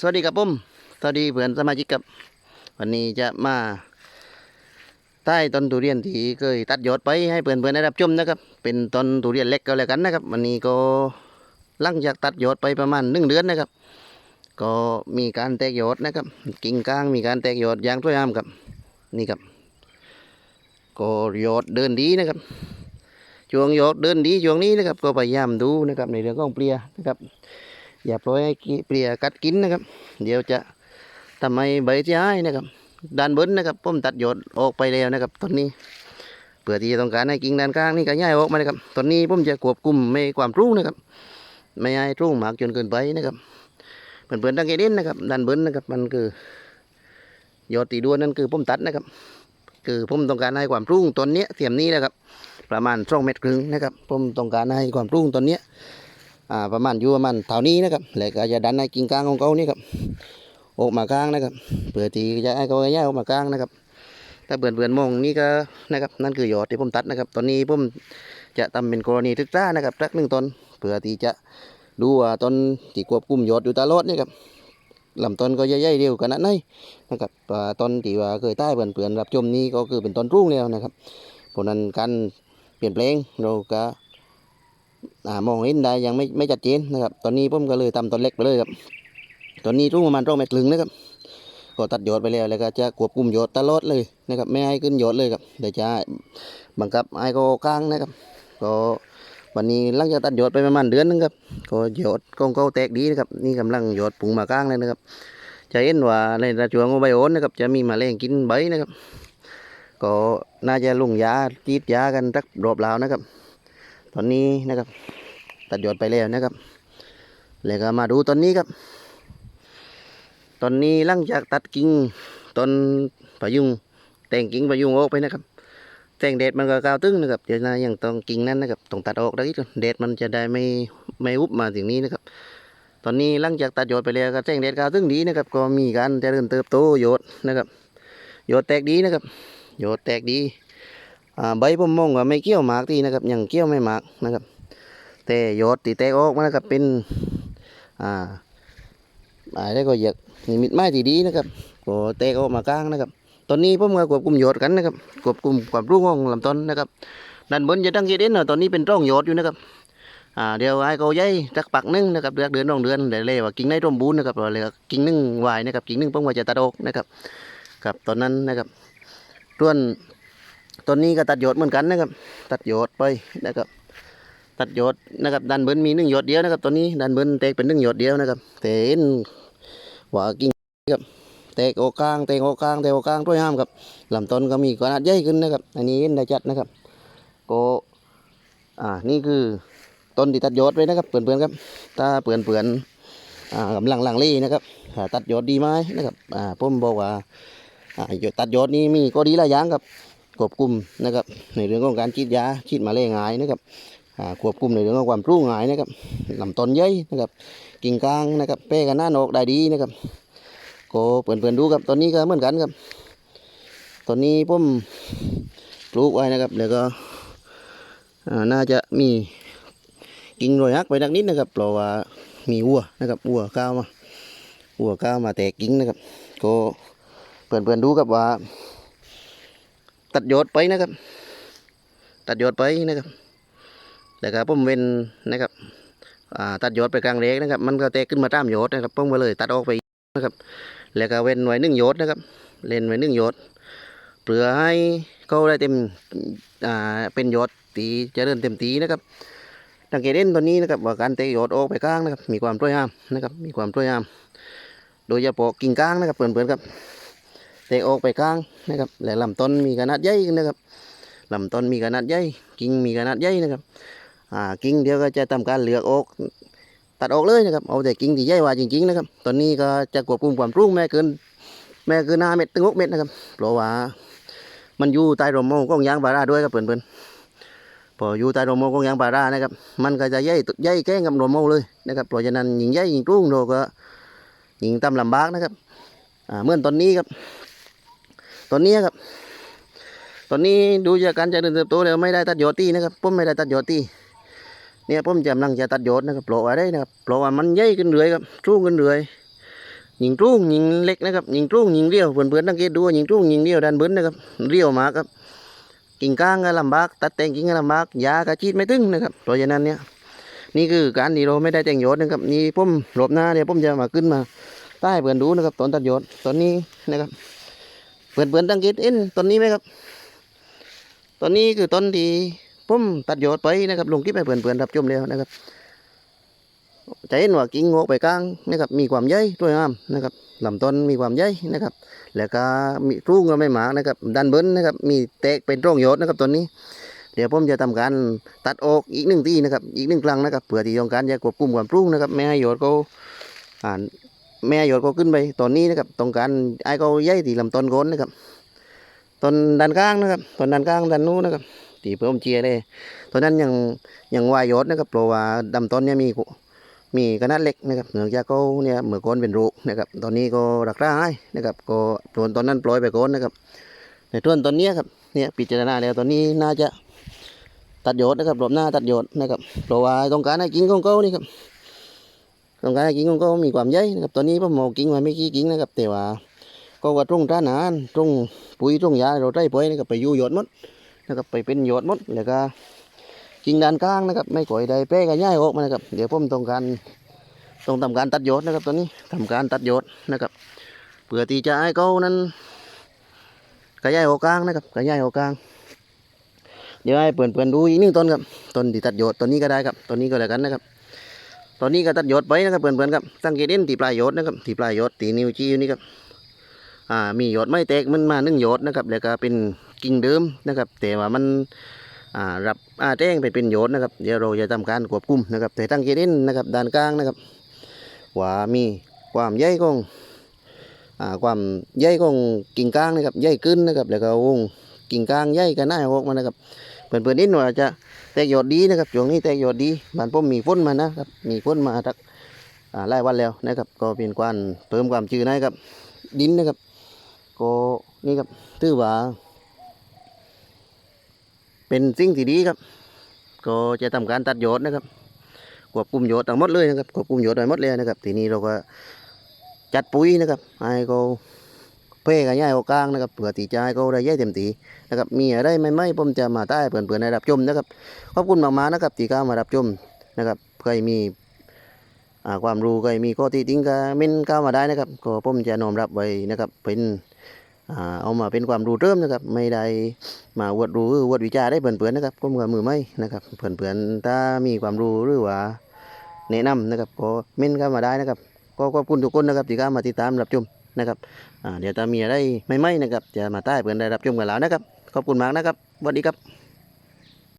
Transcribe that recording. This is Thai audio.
สวัสดีครับผมสวัสดีเพื่อนสมาชิกครับ วันนี้จะมาใต้ต้นทุเรียนที่เคยตัดยอดไปให้เพื่อนเพื่อนๆได้รับชมนะครับ เป็นต้นทุเรียนเล็กก็แล้วกันนะครับ วันนี้ก็หลังจากตัดยอดไปประมาณหนึ่งเดือนนะครับ ก็มีการแตกยอดนะครับ กิ่งก้างมีการแตกยอดอย่างสวยงามครับ นี่ครับ ก็ยอดเดินดีนะครับช่วงยอดเดินดีช่วงนี้นะครับ ก็พยายามดูนะครับในเรื่องของเปลียนะครับ อย่าปล่อยให้เปลี่ยกัดกินนะครับ เดี๋ยวจะทำให้ใบเสียหายนะครับด้านบนนะครับผมตัดยอดออกไปแล้วนะครับต้นนี้เพื่อที่จะต้องการให้กิ่งด้านกลางนี่ก็ย้ายออกมานะครับต้นนี้ผมจะควบคุมไม่ความรุ่งนะครับ ไม่ให้รุ่งมากจนเกินไปนะครับเพื่อนๆตั้งใจเด่นนะครับด้านบนนะครับ มันคือยอดตีด้วนนั่นคือผมตัดนะครับ คือผมต้องการให้ความรุ่งต้นนี้เสียมนี้นะครับ ประมาณสองเมตรครึ่งนะครับผมต้องการให้ความรุ่งต้นนี้ อ่าประมาณอยู่ประมาณเท่านี้นะครับแล้วก็จะดันในกิ่งก้างของเขานี่ครับออกมากลางนะครับเพื่อที่จะให้เขาแยกออกมากลางนะครับถ้าเบื่อเบื่อมองนี่ก็นะครับนั่นคือยอดที่ผมตัดนะครับ ตอนนี้ผมจะทำเป็นกรณีศึกษานะครับสักหนึ่งต้นเพื่อที่จะดูว่าต้นที่ควบคุมยอดอยู่ตลอดนี่ครับลำต้นก็ใหญ่ๆเร็วขนาดไหนนะครับอ่ต้นที่ว่าเคยใต้เพื่อนเพื่อนๆรับชมนี้ก็คือเป็นต้นรุ่งแล้วนะครับเพราะนั้นการเปลี่ยนแปลงเราก็ มองเห็นได้ยังไม่ไม่ชัดเจนนะครับตอนนี้ผมก็เลยทำต้นเล็กไปเลยครับตอนนี้รุ่งประมาณร่องเมตรครึ่งนะครับก็ตัดยอดไปแล้วแล้วก็จะควบคุมยอดตลอดเลยนะครับไม่ให้ขึ้นยอดเลยครับเดี๋ยวจะบังคับให้เขาค้างนะครับ ก็วันนี้หลังจากตัดยอดไปประมาณเดือนนึงครับก็ยอดกองเขาแตกดีนะครับนี่กำลังยอดปุ่งมาค้างเลยนะครับจะเห็นว่าในระจวงของใบโอนนะครับจะมีแมลงกินใบนะครับ ก็น่าจะลงยาจีดยากันสักรอบแล้วนะครับ ตอนนี้นะครับ ตัดยอดไปแล้วนะครับ แล้วก็มาดูตอนนี้ครับ ตอนนี้หลังจากตัดกิ่งต้นพะยุงแต่งกิ่งพะยุงออกไปนะครับแต่งเด็ดมันก็กาวตึ้งนะครับเดี๋ยวนะยังต้องกิ่งนั้นนะครับต้องตัดออกได้ก่อนเด็ดมันจะได้ไม่ไม่อุบมาถึงนี้นะครับ ตอนนี้หลังจากตัดยอดไปแล้วก็แต่งเด็ดกาวตึ้งดีนะครับ ก็มีการเจริญเติบโตโยดนะครับโยดแตกดีนะครับโยดแตกดี ใบผมมองว่าไม่เกี่ยวหมากทีนะครับยังเกี่ยวไม่หมากนะครับ แต่ยอดตีแตกออกมานะครับเป็นอ่าอะไรก็อยากนิมิตไม้ที่ดีนะครับก็แตกออกมากลางนะครับ ตอนนี้ผมก็ควบคุมยอดกันนะครับควบคุมความรุ่งของลำต้นนะครับด้านบนจะตั้งใจเด่นนะตอนนี้เป็นร่องยอดอยู่นะครับอ่าเดี๋ยวให้เขาใหญ่สักปักนึงนะครับเดือนเดือนรองเดือนเดี๋ยวเลยว่ากิ่งในร่มบูนนะครับเลยว่ากิ่งหนึงวายนะครับกิ่งหนึงผมว่าจะตัดออกนะครับครับตอนนั้นนะครับส่วน ต้นนี้ก็ตัดยอดเหมือนกันนะครับ ตัดยอดไปนะครับ ตัดยอดนะครับด้านบนมีหนึ่งยอดเดียวนะครับตอนนี้ด้านบนแตกเป็นหนึ่งยอดเดียวนะครับแต่เห็นว่ากิ่งครับแตกออกลางแตกออกลางแตกออกลางด้วยห้ามครับลำต้นก็มีขนาดใหญ่ขึ้นนะครับ อันนี้เห็นได้ชัดนะครับโกอ่านี่คือต้นที่ตัดยอดไว้นะครับเปื่อนๆครับถ้าเปื่อนๆอ่ากำลังหลังเล่นะครับตัดยอดดีไหมนะครับอ่าผมบอกว่าอ่าตัดยอดนี้มีก็ดีหลายอย่างครับ ควบคุมนะครับในเรื่องของการฉีดยาฉีดมาแรงหายนะครับควบคุมในเรื่องของความรุ่งหายนะครับลำต้นใหญ่นะครับกิ่งกลางนะครับเป้กันหน้านกได้ดีนะครับก็เปิ่นๆดูครับตอนนี้ก็เหมือนกันครับ ตอนนี้ผมปลูกไว้นะครับแล้วก็น่าจะมีกิ่งโรยฮักไปดักนิดนะครับเพราะว่ามีวัวนะครับวัวก้าวมาวัวก้าวมาแตกกิ่งนะครับก็เปิ่นๆดูครับว่า ตัดยอดไปนะครับ ตัดยอดไปนะครับแต่ครับผมเว้นนะครับตัดยอดไปกลางเล็กนะครับ มันก็แตกขึ้นมาตามยอดนะครับผมก็เลยตัดออกไปนะครับ แล้วก็เว้นไว้หนึ่งยอดนะครับ เล่นไว้หนึ่งยอดเพื่อให้เขาได้เต็มอ่าเป็นยอดตีจะเริ่เต็มตีนะครับสังเกตเห็นตัวนี้นะครับว่าการเตะยอดออกไปกลางนะครับ มีความช่วยห้ามนะครับ มีความช่วยห้าม โดยเฉพาะกิ่งก้างนะครับเพื่อนๆครับ ตะออกไปกลางนะครับและลำต้นมีขนาดใหญ่นะครับลำต้นมีขนาดใหญ่กิ่งมีขนาดใหญ่นะครับอ่ากิ่งเดียวก็จะทำการเลือกออกตัดออกเลยนะครับเอาแต่กิ่งที่ใหญ่กว่าจริงๆนะครับตอนนี้ก็จะควบคุมความรุ่งแม่เกินแม่เกินห้าเมตรถึงหกเมตรนะครับเพราะว่ามันอยู่ใต้ร่มโมของยางพาราด้วยครับเพื่อนๆพออยู่ใต้ร่มโมของยางพารานะครับมันก็จะใหญ่ใหญ่แก้งกับร่มโมเลยนะครับเพราะฉะนั้นยิงใหญ่ยิงรุ่งเราก็ยิงตามลำบากนะครับอ่าเมื่อตอนนี้ครับ ตอนนี้ครับ ตอนนี้ดูจากการเจริญเติบโตแล้วไม่ได้ตัดยอดตีนะครับผมไม่ได้ตัดยอดตีเนี่ยผมกำลังจะตัดยอดนะครับเพราะว่าได้นะครับเพราะว่ามันใหญ่ขึ้นเรื่อยครับสูงขึ้นเรื่อยยิงรุ่งยิงเล็กนะครับยิงรุ่งยิงเรียวเพื่อนๆสังเกตดูว่ายิงรุ่งยิงเรียวด้านบนนะครับเรียวมากครับกิ่งก้างก็ลำบากตัดแต่งกิ่งก็ลำบากยากระชีดไม่ถึงนะครับเพราะฉะนั้นเนี่ยนี่คือการที่เราไม่ได้แต่งยอดนะครับนี่ผมหลบหน้าเนี่ยผมจะมาขึ้นมาใต้เพื่อนดูนะครับตอนตัดยอดตอนนี้นะครับ เพื่อนๆสังเกตเอ็นตอนนี้ไหมครับตอนนี้คือต้นที่ผมตัดยอดไปนะครับลงคลิปให้เพื่อนๆรับชมแล้วนะครับจะเห็นว่ากิ่งงอกไปกลางนะครับมีความใหญ่สวยงามนะครับลำต้นมีความใหญ่นะครับ แล้วก็มีรุ่งก็ไม่หมากนะครับด้านบนนะครับมีแตกเป็นร่องหยดนะครับตอนนี้ เดี๋ยวผมจะทำการตัดออกอีกหนึ่งทีนะครับอีกหนึ่งครั้งนะครับเพื่อที่ต้องการจะควบคุมความรุ่งนะครับไม่ให้หยดเขาอ่าน ไม่ให้หยดเขาขึ้นไปตอนนี้นะครับต้องการไอ้เขาใหญ่ที่ลำต้นโคนนะครับต้นด้านกลางนะครับต้นด้านกลางด้านนู้นนะครับที่มเจียเลยตอนนั้นยังยังวายยดนะครับเพราะว่าลำต้นเนี่ยมีมีขนาดเล็กนะครับเนื่องจากเขาเนี่ยเหมือก่อนเป็นรูนะครับ ตอนนี้ก็รักษาให้นะครับ ก็ส่วนตอนนั้นปล่อยไปก่อนนะครับ ในส่วนตอนนี้ครับเนี่ยพิจารณาแล้วตอนนี้น่าจะตัดโยดนะครับรอบหน้าตัดโยดนะครับเพราะว่าต้องการให้กิ่งของเขานี่ครับ ต้องการกิ่งของเขามีความใหญ่นะครับตอนนี้ผมมอกิ่งไว้ไม่กี่กิ่งนะครับแต่ว่าก็ว่าตรงท่านอาหารตรงปุ๋ยตรงยาเราได้ปุ๋ยนะครับไปอยู่โยดหมดนะครับไปเป็นโยดหมดแล้วก็กิ่งด้านกลางนะครับ ไม่ก่อยได้แป้กันย่ายออกมานะครับ เดี๋ยวผมต้องการต้องทำการตัดโยดนะครับตอนนี้ทำการตัดโยดนะครับเพื่อที่จะให้เขานั้นกระย่ายออกกลางนะครับกระย่ายออกกลาง เดี๋ยวให้เปิ่นเปิ่นๆดูอีกหนึ่งต้นครับต้นที่ตัดโยดต้นนี้ก็ได้ครับต้นนี้ก็แล้วกันนะครับ ตอนนี้ก็ตัดโยดไปนะครับเปิ่นเปิ่นๆครับสังเกตเห็นที่ปลายโยดนะครับที่ปลายโยดตีนิ้วชี้อยู่นี่ครับอ่ามีโยดไม่แตกมันมาหนึ่งโยดนะครับแล้วก็เป็นกิ่งเดิมนะครับ แต่ว่ามันอ่ารับอาแจ้งไปเป็นโยชน์นะครับเดี๋ยวเราจะทำการควบคุมนะครับ แต่ตั้งเกณฑ์นะครับด้านกลางนะครับว่ามีความใหญ่ของอ่าความใหญ่ของกิ่งก้างนะครับใหญ่ขึ้นนะครับ แล้วก็วงกิ่งก้างใหญ่กันหน้าออกมานะครับ เพื่อนเพื่อนๆนิดหน่อยจะแตกยอดดีนะครับช่วงนี้แตกยอดดีบ้านผมมีฝนมานะครับมีฝนมาทักอ่าหลายวันแล้วนะครับ ก็เป็นการเพิ่มความชื้นให้กับดินนะครับ ก็นี่ครับถือว่า เป็นสิ่งที่ดีครับ ก็จะทำการตัดโยดนะครับควบคุมโยดทั้งหมดเลยนะครับควบคุมโยดทั้งหมดเลยนะครับ ทีนี้เราก็จัดปุ๋ยนะครับให้เขา เพ่กันย่ายเอกลางนะครับเผื่อตีจะให้เขาได้ย่ายเต็มตีนะครับมีอะไรไม่ไม่ผมจะมาใต้เพื่อนเพื่อนๆได้รับชมนะครับขอบคุณมากๆนะครับที่เข้ามารับชมนะครับใครมีความรู้ใครมีข้อที่ติ้งก็เม้นเข้ามาได้นะครับ ก็ผมจะน้อมรับไว้นะครับเป็นเอามาเป็นความรู้เริ่มนะครับ ไม่ได้มาอวดรู้อวดวิจารได้เพื่อนๆนะครับก็มือมือไม่นะครับเพื่อนๆถ้ามีความรู้หรือว่าแนะนำนะครับก็เม้นเข้ามาได้นะครับก็ขอบคุณทุกคนนะครับที่เข้ามาติดตามรับชม นะครับเดี๋ยวจะมีอะไรใหม่นะครับจะมาใต้เพื่อนได้รับชมกันแล้วนะครับขอบคุณมากนะครับสวัสดีครับ